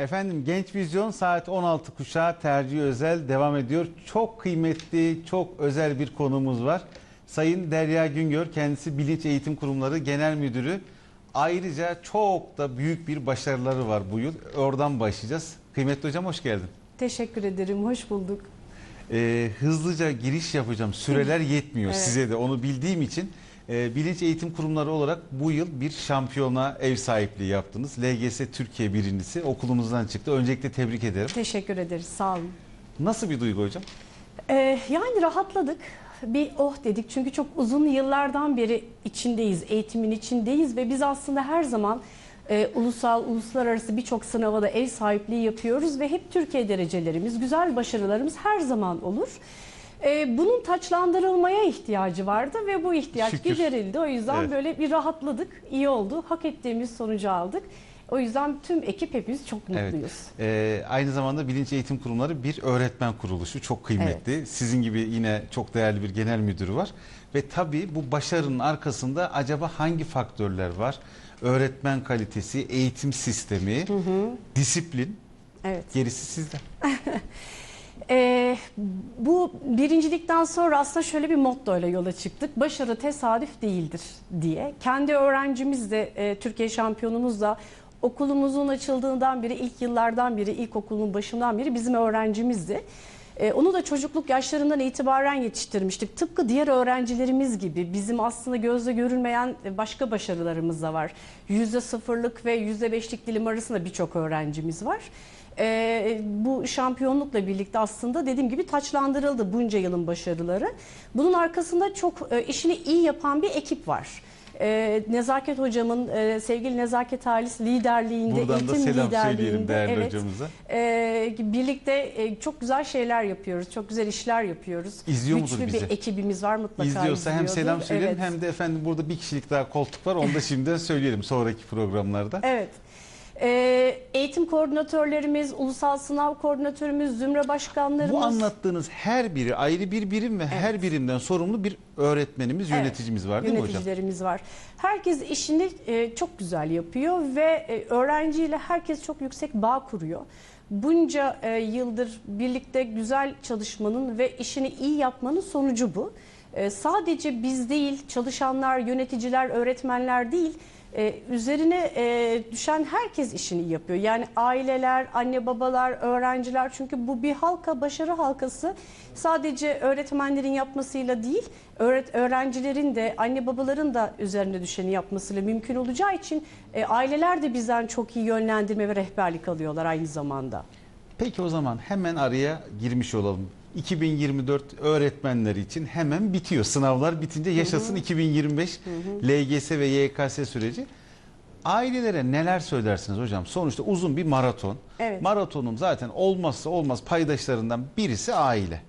Efendim Genç Vizyon saat 16 kuşağı tercih özel devam ediyor. Çok kıymetli, çok özel bir konumuz var. Sayın Derya Güngör kendisi Bilinç Eğitim Kurumları Genel Müdürü. Ayrıca çok da büyük bir başarıları var bu yıl. Oradan başlayacağız. Kıymetli hocam hoş geldin. Teşekkür ederim. Hoş bulduk. Ee, hızlıca giriş yapacağım. Süreler yetmiyor Evet. size de onu bildiğim için. E, Bilinç Eğitim Kurumları olarak bu yıl bir şampiyona ev sahipliği yaptınız. LGS Türkiye birincisi okulumuzdan çıktı. Öncelikle tebrik ederim. Teşekkür ederiz. Sağ olun. Nasıl bir duygu hocam? Ee, yani rahatladık. Bir oh dedik çünkü çok uzun yıllardan beri içindeyiz, eğitimin içindeyiz ve biz aslında her zaman e, ulusal, uluslararası birçok sınava da ev sahipliği yapıyoruz ve hep Türkiye derecelerimiz, güzel başarılarımız her zaman olur. E, bunun taçlandırılmaya ihtiyacı vardı ve bu ihtiyaç Şükür. giderildi. O yüzden Evet. böyle bir rahatladık, iyi oldu, hak ettiğimiz sonucu aldık. O yüzden tüm ekip hepimiz çok Evet. mutluyuz. Ee, aynı zamanda Bilinç Eğitim Kurumları bir öğretmen kuruluşu. Çok kıymetli. Sizin gibi yine çok değerli bir genel müdürü var. Ve tabii bu başarının arkasında acaba hangi faktörler var? Öğretmen kalitesi, eğitim sistemi, disiplin. Evet. Gerisi sizde. Ee, bu birincilikten sonra aslında şöyle bir motto ile yola çıktık. Başarı tesadüf değildir diye. Kendi öğrencimiz de e, Türkiye şampiyonumuz da okulumuzun açıldığından beri ilk yıllardan beri ilkokulun başından beri bizim öğrencimizdi. E, onu da çocukluk yaşlarından itibaren yetiştirmiştik. Tıpkı diğer öğrencilerimiz gibi bizim aslında gözle görülmeyen başka başarılarımız da var. Yüzde sıfırlık ve yüzde beşlik dilim arasında birçok öğrencimiz var. Ee, bu şampiyonlukla birlikte aslında dediğim gibi taçlandırıldı bunca yılın başarıları. Bunun arkasında çok e, işini iyi yapan bir ekip var. Ee, Nezaket hocamın, e, sevgili Nezaket Halis liderliğinde, Buradan da eğitim selam liderliğinde değerli evet, hocamıza. e, birlikte e, çok güzel şeyler yapıyoruz, çok güzel işler yapıyoruz. İzliyor Güçlü bizi? bir ekibimiz var mutlaka İzliyorsa hem selam söyleyelim Evet. hem de efendim burada bir kişilik daha koltuk var. Onu da şimdiden söyleyelim sonraki programlarda. Evet. Ee, eğitim koordinatörlerimiz, ulusal sınav koordinatörümüz, zümre başkanlarımız. Bu anlattığınız her biri ayrı bir birim ve her birimden sorumlu bir öğretmenimiz, Evet, yöneticimiz var değil mi hocam? Yöneticilerimiz var. Herkes işini e, çok güzel yapıyor ve e, öğrenciyle herkes çok yüksek bağ kuruyor. Bunca e, yıldır birlikte güzel çalışmanın ve işini iyi yapmanın sonucu bu. E, sadece biz değil, çalışanlar, yöneticiler, öğretmenler değil, e, üzerine e, düşen herkes işini yapıyor. Yani aileler, anne babalar, öğrenciler çünkü bu bir halka, başarı halkası sadece öğretmenlerin yapmasıyla değil, öğret öğrencilerin de anne babaların da üzerine düşeni yapmasıyla mümkün olacağı için e, aileler de bizden çok iyi yönlendirme ve rehberlik alıyorlar aynı zamanda. Peki o zaman hemen araya girmiş olalım. 2024 öğretmenler için hemen bitiyor. Sınavlar bitince yaşasın 2025 LGS ve YKS süreci. Ailelere neler söylersiniz hocam? Sonuçta uzun bir maraton. Evet. Maratonun zaten olmazsa olmaz paydaşlarından birisi aile.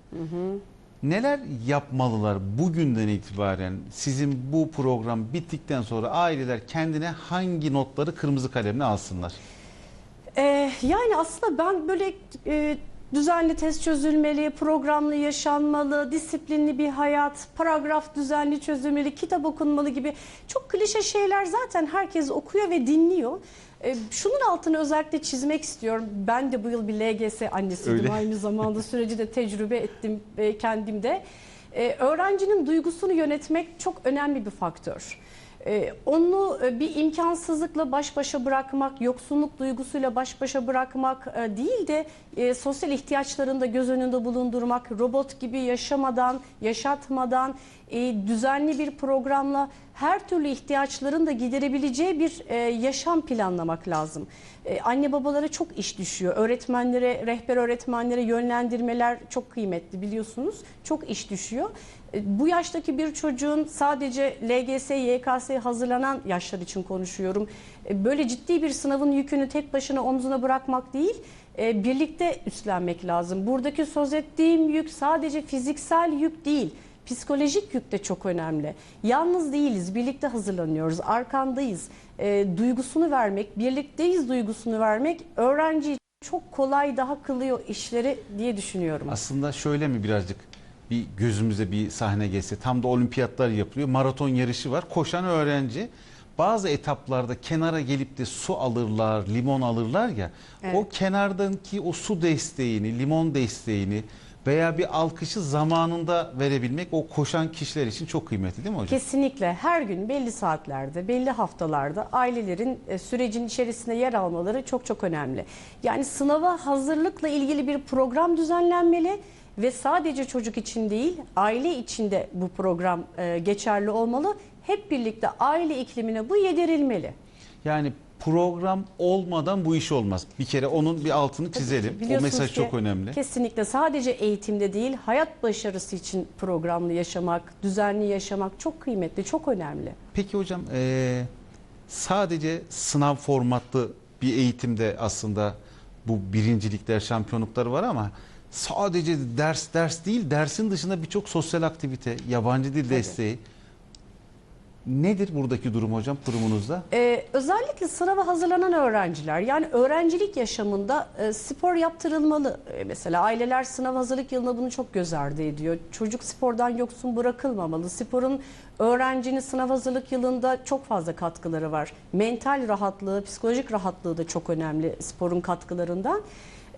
Neler yapmalılar bugünden itibaren sizin bu program bittikten sonra aileler kendine hangi notları kırmızı kalemle alsınlar? Ee, yani aslında ben böyle e, düzenli test çözülmeli, programlı yaşanmalı, disiplinli bir hayat, paragraf düzenli çözülmeli, kitap okunmalı gibi çok klişe şeyler zaten herkes okuyor ve dinliyor. Ee, şunun altını özellikle çizmek istiyorum. Ben de bu yıl bir LGS annesiydim. Öyle. Aynı zamanda süreci de tecrübe ettim e, kendimde. Ee, öğrencinin duygusunu yönetmek çok önemli bir faktör. Ee, Onu e, bir imkansızlıkla baş başa bırakmak, yoksunluk duygusuyla baş başa bırakmak e, değil de e, sosyal ihtiyaçlarını da göz önünde bulundurmak, robot gibi yaşamadan, yaşatmadan, e, düzenli bir programla her türlü ihtiyaçların da giderebileceği bir e, yaşam planlamak lazım. E, Anne babalara çok iş düşüyor. Öğretmenlere, rehber öğretmenlere yönlendirmeler çok kıymetli biliyorsunuz. Çok iş düşüyor. E, Bu yaştaki bir çocuğun sadece LGS, YKS'ye hazırlanan yaşlar için konuşuyorum. E, Böyle ciddi bir sınavın yükünü tek başına omzuna bırakmak değil, e, birlikte üstlenmek lazım. Buradaki söz ettiğim yük sadece fiziksel yük değil. Psikolojik yük de çok önemli. Yalnız değiliz, birlikte hazırlanıyoruz, arkandayız. E, duygusunu vermek, birlikteyiz duygusunu vermek öğrenci çok kolay daha kılıyor işleri diye düşünüyorum. Aslında şöyle mi birazcık bir gözümüze bir sahne geçse tam da olimpiyatlar yapılıyor. Maraton yarışı var. Koşan öğrenci bazı etaplarda kenara gelip de su alırlar, limon alırlar ya. Evet. O kenardaki o su desteğini, limon desteğini veya bir alkışı zamanında verebilmek o koşan kişiler için çok kıymetli değil mi hocam? Kesinlikle her gün belli saatlerde, belli haftalarda ailelerin e, sürecin içerisinde yer almaları çok çok önemli. Yani sınava hazırlıkla ilgili bir program düzenlenmeli ve sadece çocuk için değil, aile için de bu program e, geçerli olmalı. Hep birlikte aile iklimine bu yedirilmeli. Yani program olmadan bu iş olmaz. Bir kere onun bir altını çizelim. O Biliyorsunuz mesaj ki çok önemli. Kesinlikle sadece eğitimde değil, hayat başarısı için programlı yaşamak, düzenli yaşamak çok kıymetli, çok önemli. Peki hocam eee, sadece sınav formatlı bir eğitimde aslında bu birincilikler, şampiyonluklar var ama sadece ders ders değil dersin dışında birçok sosyal aktivite, yabancı dil Tabii. desteği. Nedir buradaki durum hocam kurumunuzda? Ee, özellikle sınava hazırlanan öğrenciler yani öğrencilik yaşamında e, spor yaptırılmalı. E, mesela aileler sınav hazırlık yılında bunu çok göz ardı ediyor. Çocuk spordan yoksun bırakılmamalı. Sporun öğrencinin sınav hazırlık yılında çok fazla katkıları var. Mental rahatlığı, psikolojik rahatlığı da çok önemli sporun katkılarından.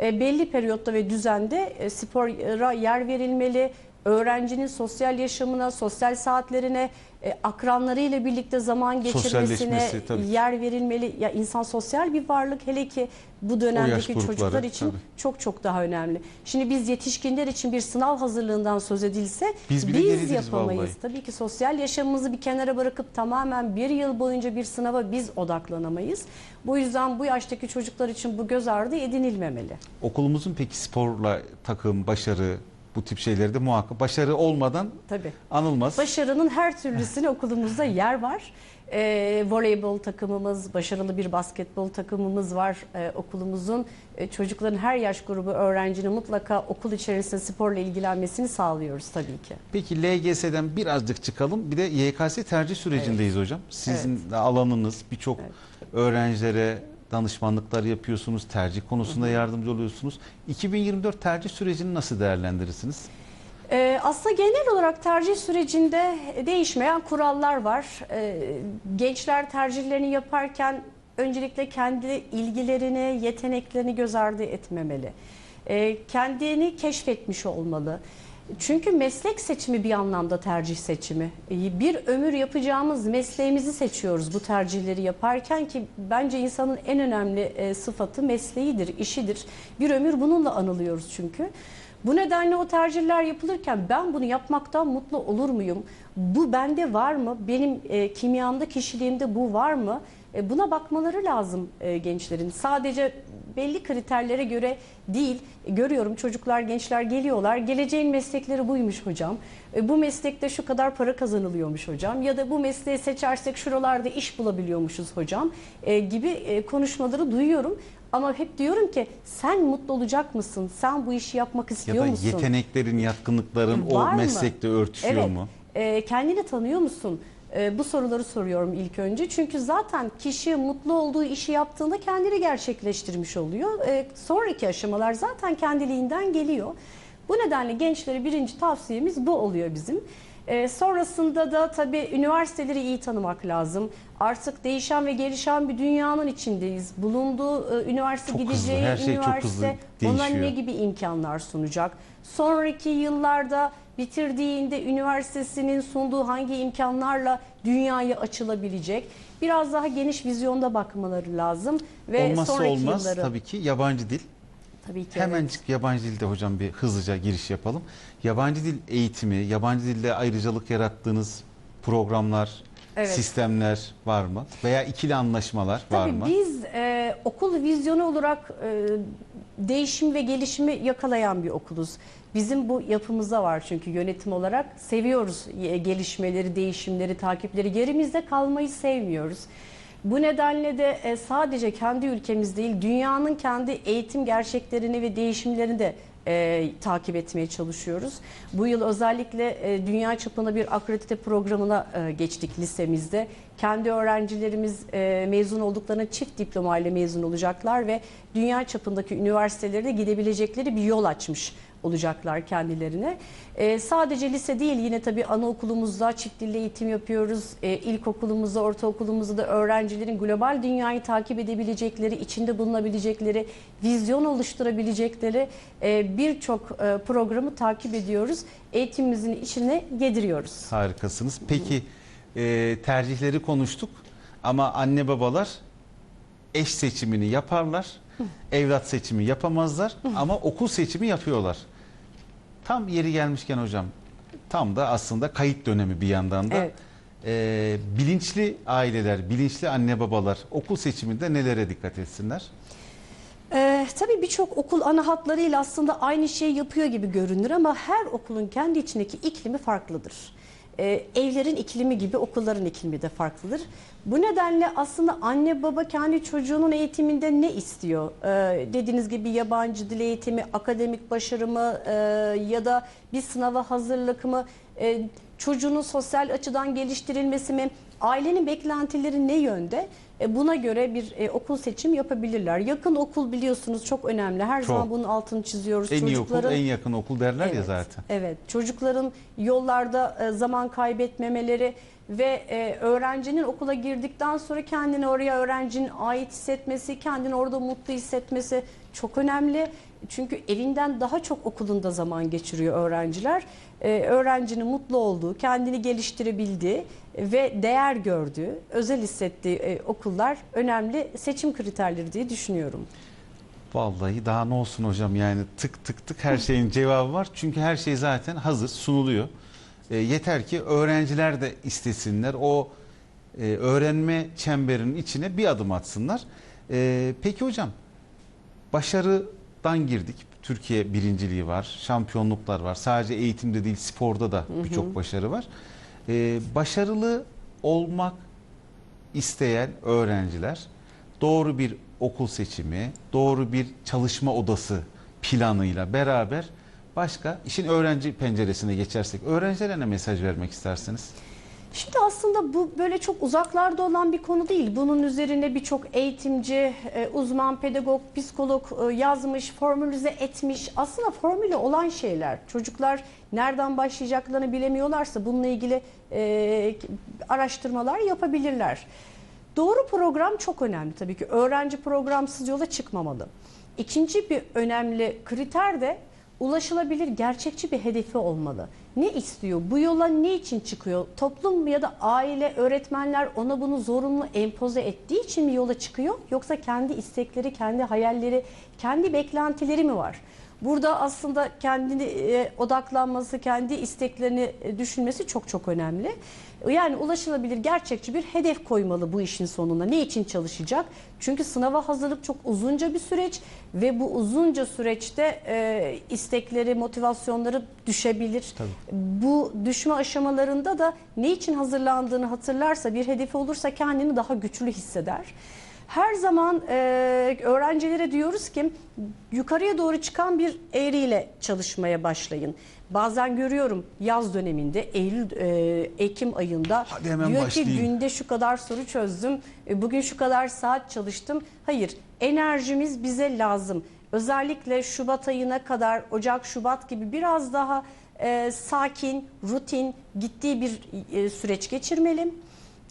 E, belli periyotta ve düzende e, spora yer verilmeli. Öğrencinin sosyal yaşamına, sosyal saatlerine, e, akranlarıyla birlikte zaman geçirmesine yer verilmeli. Ya insan sosyal bir varlık hele ki bu dönemdeki çocuklar için tabii. çok çok daha önemli. Şimdi biz yetişkinler için bir sınav hazırlığından söz edilse Biz geridiriz yapamayız. vallahi. Tabii ki sosyal yaşamımızı bir kenara bırakıp tamamen bir yıl boyunca bir sınava biz odaklanamayız. Bu yüzden bu yaştaki çocuklar için bu göz ardı edinilmemeli. Okulumuzun peki sporla takım, başarı bu tip şeyleri de muhakkak başarı olmadan Tabii. anılmaz. Başarının her türlüsüne okulumuzda yer var. Ee, voleybol takımımız, başarılı bir basketbol takımımız var Ee, okulumuzun. Ee, çocukların her yaş grubu öğrencinin mutlaka okul içerisinde sporla ilgilenmesini sağlıyoruz tabii ki. Peki LGS'den birazcık çıkalım. Bir de YKS tercih sürecindeyiz hocam. Sizin de alanınız birçok Evet. Öğrencilere danışmanlıklar yapıyorsunuz, tercih konusunda yardımcı oluyorsunuz. 2024 tercih sürecini nasıl değerlendirirsiniz? Ee, aslında genel olarak tercih sürecinde değişmeyen kurallar var. Ee, gençler tercihlerini yaparken öncelikle kendi ilgilerini, yeteneklerini göz ardı etmemeli. Ee, kendini keşfetmiş olmalı. Çünkü meslek seçimi bir anlamda tercih seçimi. Ee, Bir ömür yapacağımız mesleğimizi seçiyoruz bu tercihleri yaparken ki bence insanın en önemli e, sıfatı mesleğidir, işidir. Bir ömür bununla anılıyoruz çünkü. Bu nedenle o tercihler yapılırken ben bunu yapmaktan mutlu olur muyum? Bu bende var mı? Benim e, kimyamda, kişiliğimde bu var mı? E, buna bakmaları lazım e, gençlerin. Sadece belli kriterlere göre değil. Görüyorum çocuklar, gençler geliyorlar. Geleceğin meslekleri buymuş hocam. E, bu meslekte şu kadar para kazanılıyormuş hocam. Ya da bu mesleği seçersek şuralarda iş bulabiliyormuşuz hocam. E, gibi e, konuşmaları duyuyorum. Ama hep diyorum ki sen mutlu olacak mısın? Sen bu işi yapmak Ya istiyor da musun? yeteneklerin, yatkınlıkların Var o mı? meslekte örtüşüyor evet. mu? E, kendini tanıyor musun? E, bu soruları soruyorum ilk önce. Çünkü zaten kişi mutlu olduğu işi yaptığında kendini gerçekleştirmiş oluyor. E, sonraki aşamalar zaten kendiliğinden geliyor. Bu nedenle gençlere birinci tavsiyemiz bu oluyor bizim. E, sonrasında da tabii üniversiteleri iyi tanımak lazım. Artık değişen ve gelişen bir dünyanın içindeyiz. Bulunduğu e, üniversite Çok hızlı, gideceği her şey çok üniversite hızlı ona değişiyor. ne gibi imkanlar sunacak? Sonraki yıllarda bitirdiğinde üniversitesinin sunduğu hangi imkanlarla dünyaya açılabilecek? Biraz daha geniş vizyonda bakmaları lazım ve Olmazsa sonraki olmaz yılları tabii ki yabancı dil. tabii ki evet. Hemencik yabancı dilde hocam bir hızlıca giriş yapalım. Yabancı dil eğitimi, yabancı dilde ayrıcalık yarattığınız programlar, Evet. sistemler var mı? Veya ikili anlaşmalar var Tabii mı? biz e, okul vizyonu olarak e, değişim ve gelişimi yakalayan bir okuluz. Bizim bu yapımızda var çünkü yönetim olarak seviyoruz e, gelişmeleri, değişimleri, takipleri. Gerimizde kalmayı sevmiyoruz. Bu nedenle de e, sadece kendi ülkemiz değil, dünyanın kendi eğitim gerçeklerini ve değişimlerini de e, takip etmeye çalışıyoruz. Bu yıl özellikle e, dünya çapında bir akredite programına e, geçtik lisemizde. Kendi öğrencilerimiz e, mezun olduklarına çift diplomayla mezun olacaklar ve dünya çapındaki üniversitelere de gidebilecekleri bir yol açmış olacaklar kendilerine. E, sadece lise değil yine tabii anaokulumuzda çift dilli eğitim yapıyoruz. E, ilkokulumuzda, ortaokulumuzda da öğrencilerin global dünyayı takip edebilecekleri, içinde bulunabilecekleri, vizyon oluşturabilecekleri e, birçok e, programı takip ediyoruz. Eğitimimizin içine yediriyoruz. Harikasınız. Peki e, tercihleri konuştuk ama anne babalar eş seçimini yaparlar. Evlat seçimi yapamazlar ama okul seçimi yapıyorlar. Tam yeri gelmişken hocam tam da aslında kayıt dönemi bir yandan da. Evet. E, bilinçli aileler, bilinçli anne babalar okul seçiminde nelere dikkat etsinler? Ee, tabii birçok okul ana hatlarıyla aslında aynı şeyi yapıyor gibi görünür ama her okulun kendi içindeki iklimi farklıdır. Ee, evlerin iklimi gibi okulların iklimi de farklıdır. Bu nedenle aslında anne baba kendi çocuğunun eğitiminde ne istiyor? Ee, dediğiniz gibi yabancı dil eğitimi, akademik başarı mı e, ya da bir sınava hazırlık mı? E, çocuğunun sosyal açıdan geliştirilmesi mi? Ailenin beklentileri ne yönde? E, Buna göre bir e, okul seçim yapabilirler. Yakın okul biliyorsunuz çok önemli. Her Çok. zaman bunun altını çiziyoruz. En iyi okul, en yakın okul derler ya Evet, zaten. Evet, çocukların yollarda e, zaman kaybetmemeleri ve e, öğrencinin okula girdikten sonra kendini oraya öğrencinin ait hissetmesi, kendini orada mutlu hissetmesi çok önemli. Çünkü evinden daha çok okulunda zaman geçiriyor öğrenciler. E, öğrencinin mutlu olduğu, kendini geliştirebildiği ve değer gördüğü, özel hissettiği e, okullar önemli seçim kriterleri diye düşünüyorum. Vallahi daha ne olsun hocam yani tık tık tık her şeyin cevabı var. Çünkü her şey zaten hazır sunuluyor. E, yeter ki öğrenciler de istesinler. O e, öğrenme çemberinin içine bir adım atsınlar. E, peki hocam başarıdan girdik. Türkiye birinciliği var, şampiyonluklar var. Sadece eğitimde değil sporda da birçok başarı var. E, başarılı olmak isteyen öğrenciler doğru bir okul seçimi, doğru bir çalışma odası planıyla beraber başka işin öğrenci penceresine geçersek öğrencilere ne mesaj vermek istersiniz? Şimdi aslında bu böyle çok uzaklarda olan bir konu değil. Bunun üzerine birçok eğitimci, e, uzman, pedagog, psikolog e, yazmış, formülize etmiş. Aslında formüle olan şeyler. Çocuklar nereden başlayacaklarını bilemiyorlarsa bununla ilgili e, araştırmalar yapabilirler. Doğru program çok önemli tabii ki. Öğrenci programsız yola çıkmamalı. İkinci bir önemli kriter de ulaşılabilir gerçekçi bir hedefi olmalı. Ne istiyor? Bu yola ne için çıkıyor? Toplum ya da aile, öğretmenler ona bunu zorunlu empoze ettiği için mi yola çıkıyor? Yoksa kendi istekleri, kendi hayalleri, kendi beklentileri mi var? Burada aslında kendini e, odaklanması, kendi isteklerini e, düşünmesi çok çok önemli. Yani ulaşılabilir gerçekçi bir hedef koymalı bu işin sonuna. Ne için çalışacak? Çünkü sınava hazırlık çok uzunca bir süreç ve bu uzunca süreçte e, istekleri, motivasyonları düşebilir. Tabii. Bu düşme aşamalarında da ne için hazırlandığını hatırlarsa, bir hedefi olursa kendini daha güçlü hisseder. Her zaman e, öğrencilere diyoruz ki yukarıya doğru çıkan bir eğriyle çalışmaya başlayın. Bazen görüyorum yaz döneminde Eylül e, Ekim ayında Hadi hemen diyor başlayayım. ki günde şu kadar soru çözdüm. e, Bugün şu kadar saat çalıştım. Hayır, enerjimiz bize lazım. Özellikle Şubat ayına kadar Ocak Şubat gibi biraz daha e, sakin, rutin, gittiği bir e, süreç geçirmeli.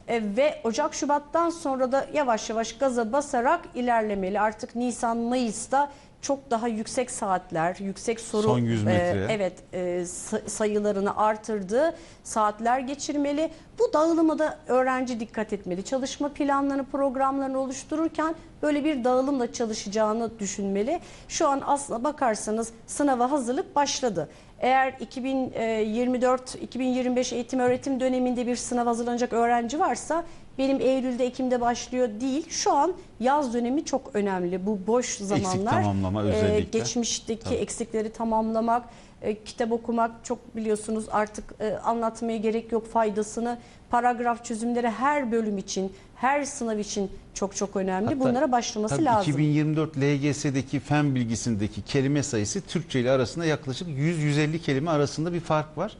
E, ve Ocak Şubat'tan sonra da yavaş yavaş gaza basarak ilerlemeli. Artık Nisan Mayıs'ta çok daha yüksek saatler, yüksek soru Son 100 metre. e, evet e, sa- sayılarını artırdığı saatler geçirmeli. Bu dağılıma da öğrenci dikkat etmeli. Çalışma planlarını, programlarını oluştururken böyle bir dağılımla çalışacağını düşünmeli. Şu an aslına bakarsanız sınava hazırlık başladı. Eğer 2024-2025 eğitim öğretim döneminde bir sınav hazırlanacak öğrenci varsa benim Eylül'de Ekim'de başlıyor değil. Şu an yaz dönemi çok önemli. Bu boş zamanlar. tamamlama e, özellikle. geçmişteki Tabii. eksikleri tamamlamak, e, kitap okumak çok biliyorsunuz artık e, anlatmaya gerek yok faydasını. Paragraf çözümleri her bölüm için, her sınav için çok çok önemli. Hatta- Bunlara başlaması Tabii lazım. 2024 LGS'deki fen bilgisindeki kelime sayısı Türkçe ile arasında yaklaşık 100-150 kelime arasında bir fark var.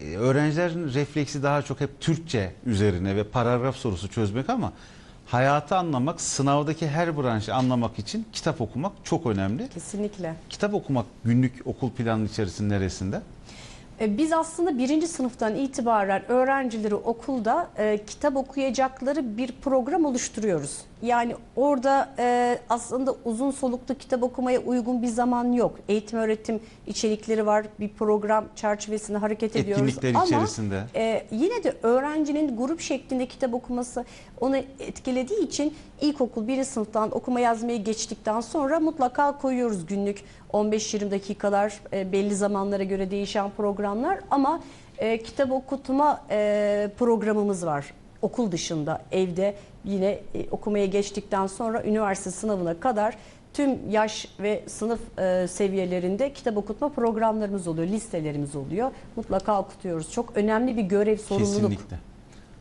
Ee, Öğrencilerin refleksi daha çok hep Türkçe üzerine ve paragraf sorusu çözmek ama hayatı anlamak, sınavdaki her branşı anlamak için kitap okumak çok önemli. Kesinlikle. Kitap okumak günlük okul planının içerisinde neresinde? E, Biz aslında birinci sınıftan itibaren öğrencileri okulda e, kitap okuyacakları bir program oluşturuyoruz. Yani orada e, aslında uzun soluklu kitap okumaya uygun bir zaman yok. Eğitim öğretim içerikleri var. Bir program çerçevesinde hareket ediyoruz. Etkinlikler Ama içerisinde. e, yine de öğrencinin grup şeklinde kitap okuması onu etkilediği için ilkokul birinci sınıftan okuma yazmayı geçtikten sonra mutlaka koyuyoruz günlük 15-20 dakikalar e, belli zamanlara göre değişen programlar ama e, kitap okutma e, programımız var okul dışında evde yine e, okumaya geçtikten sonra üniversite sınavına kadar tüm yaş ve sınıf e, seviyelerinde kitap okutma programlarımız oluyor, listelerimiz oluyor. Mutlaka okutuyoruz. Çok önemli bir görev, sorumluluk. Kesinlikle.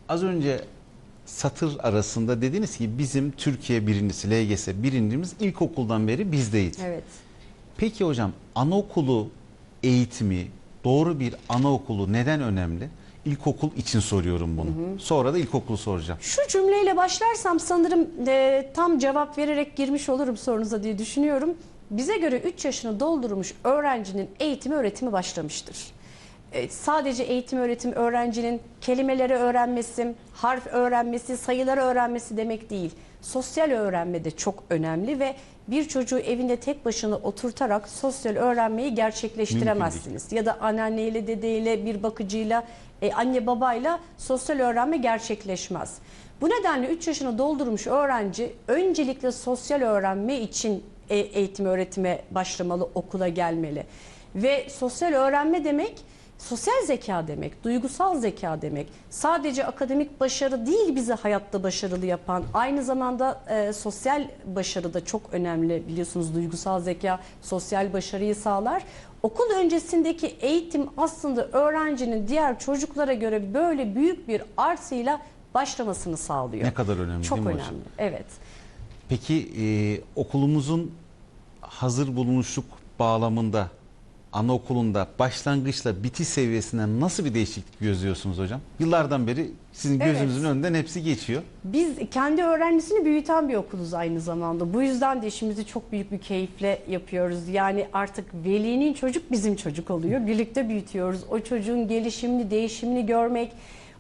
Az önce satır arasında dediniz ki bizim Türkiye birincisi, LGS birincimiz ilkokuldan beri bizdeyiz. Evet. Peki hocam anaokulu eğitimi, doğru bir anaokulu neden önemli? İlkokul için soruyorum bunu. Sonra da ilkokulu soracağım. Şu cümleyle başlarsam sanırım e, tam cevap vererek girmiş olurum sorunuza diye düşünüyorum. Bize göre 3 yaşını doldurmuş öğrencinin eğitimi öğretimi başlamıştır. E, sadece eğitim öğretim öğrencinin kelimeleri öğrenmesi, harf öğrenmesi, sayıları öğrenmesi demek değil. Sosyal öğrenme de çok önemli ve bir çocuğu evinde tek başına oturtarak sosyal öğrenmeyi gerçekleştiremezsiniz. Ya da anneanneyle, dedeyle, bir bakıcıyla, e, anne babayla sosyal öğrenme gerçekleşmez. Bu nedenle 3 yaşını doldurmuş öğrenci öncelikle sosyal öğrenme için e, eğitim öğretime başlamalı, okula gelmeli. Ve sosyal öğrenme demek sosyal zeka demek, duygusal zeka demek. Sadece akademik başarı değil bizi hayatta başarılı yapan, aynı zamanda e, sosyal başarı da çok önemli biliyorsunuz duygusal zeka sosyal başarıyı sağlar. Okul öncesindeki eğitim aslında öğrencinin diğer çocuklara göre böyle büyük bir artıyla başlamasını sağlıyor. Ne kadar önemli Çok değil mi önemli. hocam? Evet. Peki e, okulumuzun hazır bulunuşluk bağlamında anaokulunda başlangıçla bitiş seviyesinden nasıl bir değişiklik gözlüyorsunuz hocam? Yıllardan beri sizin Evet. gözünüzün önünden hepsi geçiyor. Biz kendi öğrencisini büyüten bir okuluz aynı zamanda. Bu yüzden de işimizi çok büyük bir keyifle yapıyoruz. Yani artık velinin çocuk bizim çocuk oluyor. Birlikte büyütüyoruz. O çocuğun gelişimini, değişimini görmek,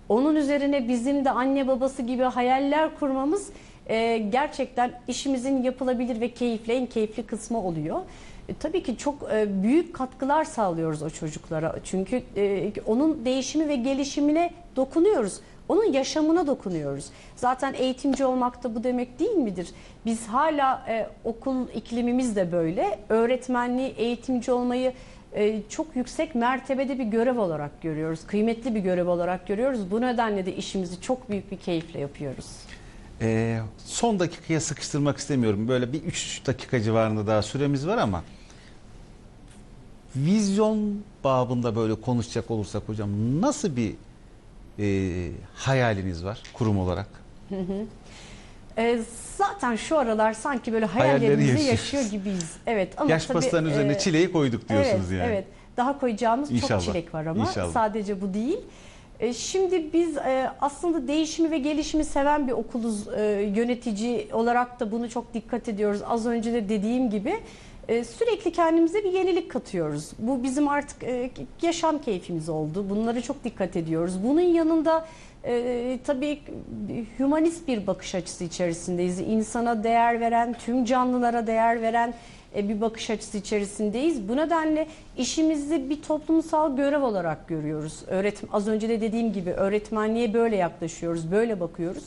onun üzerine bizim de anne babası gibi hayaller kurmamız e, gerçekten işimizin yapılabilir ve keyifli, en keyifli kısmı oluyor. Tabii ki çok e, büyük katkılar sağlıyoruz o çocuklara. Çünkü e, onun değişimi ve gelişimine dokunuyoruz. Onun yaşamına dokunuyoruz. Zaten eğitimci olmak da bu demek değil midir? Biz hala e, okul iklimimiz de böyle. Öğretmenliği, eğitimci olmayı e, çok yüksek mertebede bir görev olarak görüyoruz. Kıymetli bir görev olarak görüyoruz. Bu nedenle de işimizi çok büyük bir keyifle yapıyoruz. E, son dakikaya sıkıştırmak istemiyorum. Böyle bir 3 dakika civarında daha süremiz var ama vizyon babında böyle konuşacak olursak hocam nasıl bir e, hayaliniz var kurum olarak? E, zaten şu aralar sanki böyle Hayalleri hayallerimizi yaşıyor gibiyiz. Evet ama Yaş pastanın üzerine e, çileyi koyduk diyorsunuz evet, yani. Evet. Daha koyacağımız İnşallah. çok çilek var ama İnşallah. sadece bu değil. E, Şimdi biz e, aslında değişimi ve gelişimi seven bir okuluz. E, Yönetici olarak da bunu çok dikkat ediyoruz. Az önce de dediğim gibi e, sürekli kendimize bir yenilik katıyoruz. Bu bizim artık e, yaşam keyfimiz oldu. Bunlara çok dikkat ediyoruz. Bunun yanında e, tabii hümanist bir bakış açısı içerisindeyiz. İnsana değer veren, tüm canlılara değer veren e, bir bakış açısı içerisindeyiz. Bu nedenle işimizi bir toplumsal görev olarak görüyoruz. Öğretim az önce de dediğim gibi öğretmenliğe böyle yaklaşıyoruz, böyle bakıyoruz.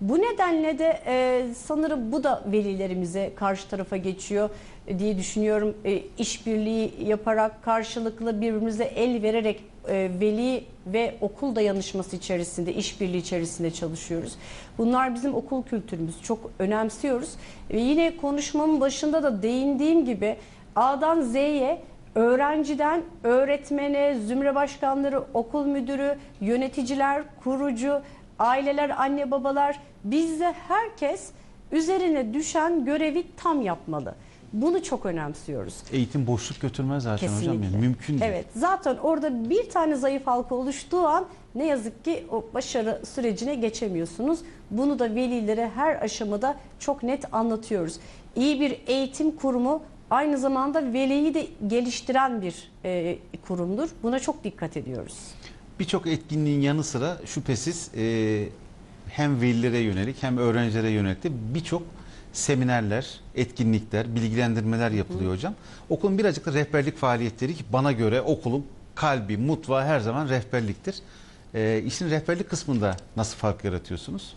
Bu nedenle de e, sanırım bu da velilerimize karşı tarafa geçiyor diye düşünüyorum. E, işbirliği yaparak karşılıklı birbirimize el vererek e, veli ve okul dayanışması içerisinde, işbirliği içerisinde çalışıyoruz. Bunlar bizim okul kültürümüz. Çok önemsiyoruz. Ve yine konuşmamın başında da değindiğim gibi A'dan Z'ye öğrenciden öğretmene, zümre başkanları, okul müdürü, yöneticiler, kurucu, aileler, anne babalar bizde herkes üzerine düşen görevi tam yapmalı. Bunu çok önemsiyoruz. Eğitim boşluk götürmez zaten hocam. Kesinlikle. Yani mümkün değil. Evet zaten orada bir tane zayıf halka oluştuğu an ne yazık ki o başarı sürecine geçemiyorsunuz. Bunu da velilere her aşamada çok net anlatıyoruz. İyi bir eğitim kurumu aynı zamanda veliyi de geliştiren bir e, kurumdur. Buna çok dikkat ediyoruz. Birçok etkinliğin yanı sıra şüphesiz e, hem velilere yönelik hem öğrencilere yönelik de birçok seminerler, etkinlikler, bilgilendirmeler yapılıyor hocam. Okulun birazcık da rehberlik faaliyetleri ki bana göre okulun kalbi, mutfağı her zaman rehberliktir. E, işin rehberlik kısmında nasıl fark yaratıyorsunuz?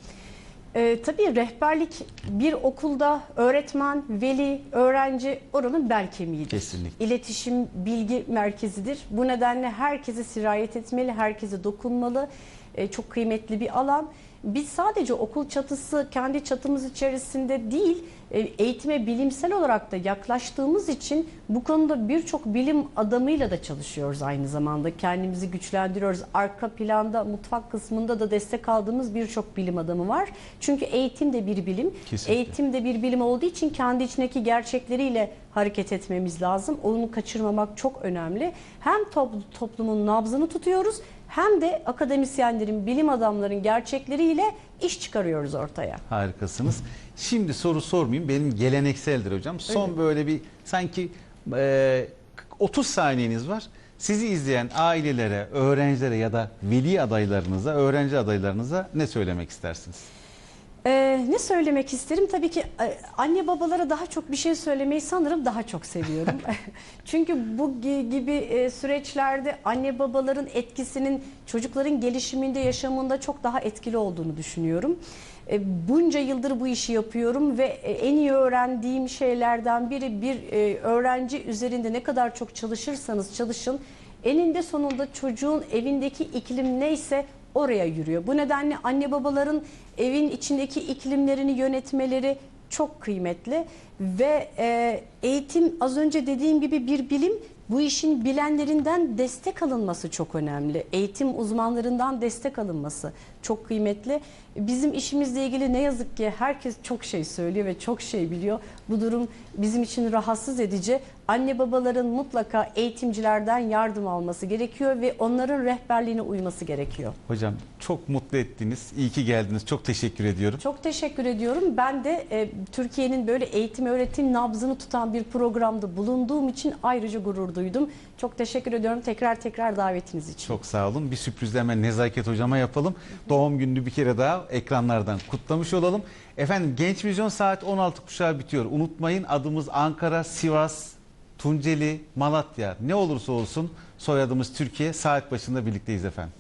Ee, tabii rehberlik bir okulda öğretmen, veli, öğrenci oranın bel kemiğidir. Kesinlikle. İletişim, bilgi merkezidir. Bu nedenle herkese sirayet etmeli, herkese dokunmalı. Ee, çok kıymetli bir alan. Biz sadece okul çatısı, kendi çatımız içerisinde değil, e, eğitime bilimsel olarak da yaklaştığımız için bu konuda birçok bilim adamıyla da çalışıyoruz aynı zamanda. Kendimizi güçlendiriyoruz. Arka planda, mutfak kısmında da destek aldığımız birçok bilim adamı var. Çünkü eğitim de bir bilim. Kesinlikle. Eğitim de bir bilim olduğu için kendi içindeki gerçekleriyle hareket etmemiz lazım. Onu kaçırmamak çok önemli. Hem topl- toplumun nabzını tutuyoruz hem de akademisyenlerin, bilim adamların gerçekleriyle iş çıkarıyoruz ortaya. Harikasınız. Şimdi soru sormayayım. Benim gelenekseldir hocam. Son Öyle. böyle bir sanki e, 30 saniyeniz var. Sizi izleyen ailelere, öğrencilere ya da veli adaylarınıza, öğrenci adaylarınıza ne söylemek istersiniz? Ee, ne söylemek isterim? Tabii ki e, anne babalara daha çok bir şey söylemeyi sanırım daha çok seviyorum. Çünkü bu gi- gibi e, süreçlerde anne babaların etkisinin çocukların gelişiminde, yaşamında çok daha etkili olduğunu düşünüyorum. E, Bunca yıldır bu işi yapıyorum ve en iyi öğrendiğim şeylerden biri bir öğrenci üzerinde ne kadar çok çalışırsanız çalışın eninde sonunda çocuğun evindeki iklim neyse oraya yürüyor. Bu nedenle anne babaların evin içindeki iklimlerini yönetmeleri çok kıymetli ve e, eğitim az önce dediğim gibi bir bilim bu işin bilenlerinden destek alınması çok önemli. Eğitim uzmanlarından destek alınması çok kıymetli. Bizim işimizle ilgili ne yazık ki herkes çok şey söylüyor ve çok şey biliyor. Bu durum bizim için rahatsız edici. Anne babaların mutlaka eğitimcilerden yardım alması gerekiyor ve onların rehberliğine uyması gerekiyor. Hocam çok mutlu ettiniz. İyi ki geldiniz. Çok teşekkür ediyorum. Çok teşekkür ediyorum. Ben de e, Türkiye'nin böyle eğitim öğretim nabzını tutan bir programda bulunduğum için ayrıca gurur duydum. Çok teşekkür ediyorum tekrar tekrar davetiniz için. Çok sağ olun. Bir sürpriz de hemen Nezaket hocama yapalım. Doğum gününü bir kere daha ekranlardan kutlamış olalım. Efendim Genç Vizyon saat 16 kuşağı bitiyor. Unutmayın adımız Ankara, Sivas, Tunceli, Malatya. Ne olursa olsun soyadımız Türkiye. Saat başında birlikteyiz efendim.